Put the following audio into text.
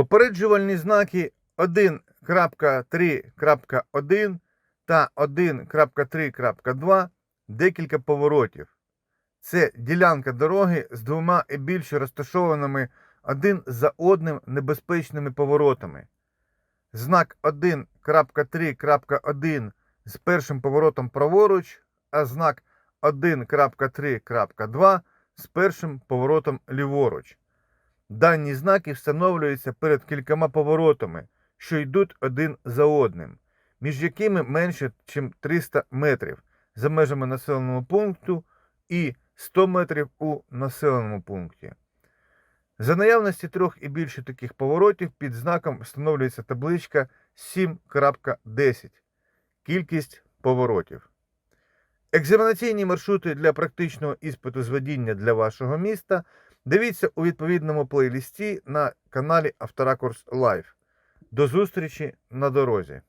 Попереджувальні знаки 1.3.1 та 1.3.2 декілька поворотів. Це ділянка дороги з двома і більше розташованими один за одним небезпечними поворотами. Знак 1.3.1 з першим поворотом праворуч, а знак 1.3.2 з першим поворотом ліворуч. Дані знаки встановлюються перед кількома поворотами, що йдуть один за одним, між якими менше, ніж 300 метрів за межами населеного пункту і 100 метрів у населеному пункті. За наявності трьох і більше таких поворотів під знаком встановлюється табличка 7.10. Кількість поворотів. Екзаменаційні маршрути для практичного іспиту з водіння для вашого міста дивіться у відповідному плейлісті на каналі Авторакурс Лайв. До зустрічі на дорозі!